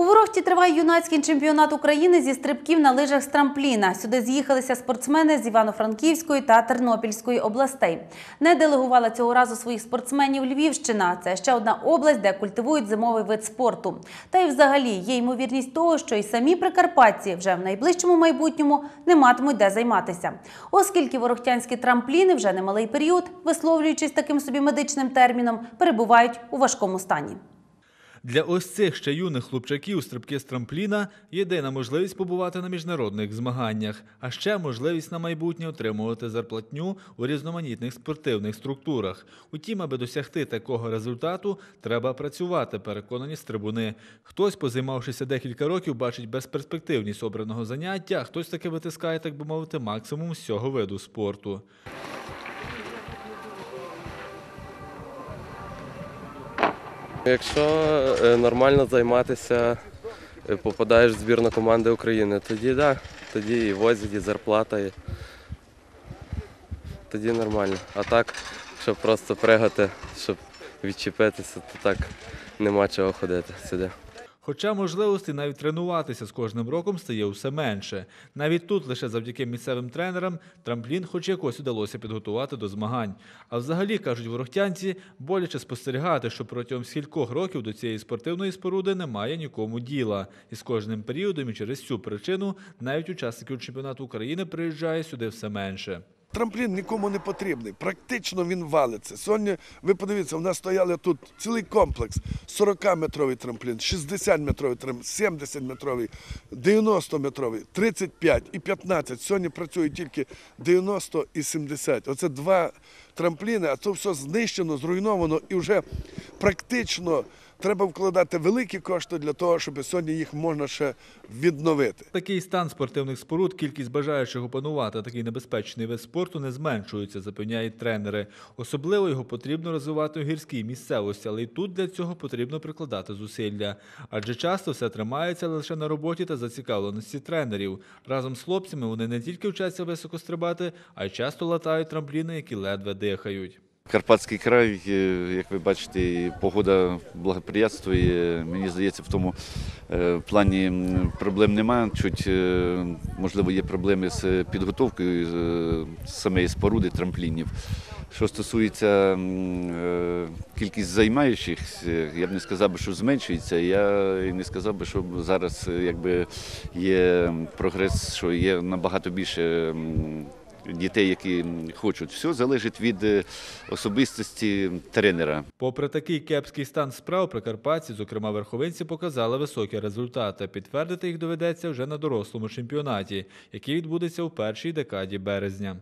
У Ворохті триває юнацький чемпіонат України зі стрибків на лижах з трампліна. Сюди з'їхалися спортсмени з Івано-Франківської та Тернопільської областей. Не делегувала цього разу своїх спортсменів Львівщина. Це ще одна область, де культивують зимовий вид спорту. Та й взагалі є ймовірність того, що і самі прикарпатці вже в найближчому майбутньому не матимуть де займатися. Оскільки ворохтянські трампліни вже немалий період, висловлюючись таким собі медичним терміном, перебувають у важкому стані. Для ось цих ще юних хлопчаків стрибки з трампліна єдина можливість побувати на міжнародних змаганнях, а ще можливість на майбутнє отримувати зарплатню у різноманітних спортивних структурах. Утім, аби досягти такого результату, треба працювати, переконані стрибуни. Хтось, позаймавшися декілька років, бачить безперспективність обраного заняття, а хтось таки витискає, так би мовити, максимум з цього виду спорту. Якщо е, нормально займатися, е, попадаєш в збірну команди України, тоді да, тоді і возять, і зарплата, і тоді нормально. А так, щоб просто пригати, щоб відчепитися, то так нема чого ходити сюди. Хоча можливостей навіть тренуватися з кожним роком стає усе менше. Навіть тут лише завдяки місцевим тренерам трамплін хоч якось удалося підготувати до змагань. А взагалі, кажуть ворохтянці, боляче спостерігати, що протягом скількох років до цієї спортивної споруди немає нікому діла. І з кожним періодом і через цю причину навіть учасників чемпіонату України приїжджає сюди все менше. Трамплін нікому не потрібний. Практично він валиться. Сьогодні, ви подивіться, у нас стояли тут цілий комплекс: 40-метровий трамплін, 60-метровий трамплін, 70-метровий, 90-метровий, 35 і 15. Сьогодні працює тільки 90 і 70. Оце два трампліни, а це все знищено, зруйновано і вже практично треба вкладати великі кошти для того, щоб сьогодні їх можна ще відновити. Такий стан спортивних споруд, кількість бажаючих опанувати такий небезпечний вид спорту не зменшуються, запевняють тренери. Особливо його потрібно розвивати у гірській місцевості, але й тут для цього потрібно прикладати зусилля. Адже часто все тримається лише на роботі та зацікавленості тренерів. Разом з хлопцями вони не тільки вчаться високо стрибати, а й часто латають трампліни, які ледве дихають. Карпатський край, е, як ви бачите, погода благоприятствує. Мені здається, в тому е, плані проблем немає. Чуть, е, можливо, є проблеми з підготовкою самої споруди трамплінів. Що стосується кількість займаючих, е, я б не сказав би, що зменшується. Я не сказав би, що зараз якби є прогрес, що є набагато більше. Дітей, які хочуть, все залежить від е, особистості тренера. Попри такий кепський стан справ, прикарпатці, зокрема верховинці, показали високі результати. Підтвердити їх доведеться вже на дорослому чемпіонаті, який відбудеться у першій декаді березня.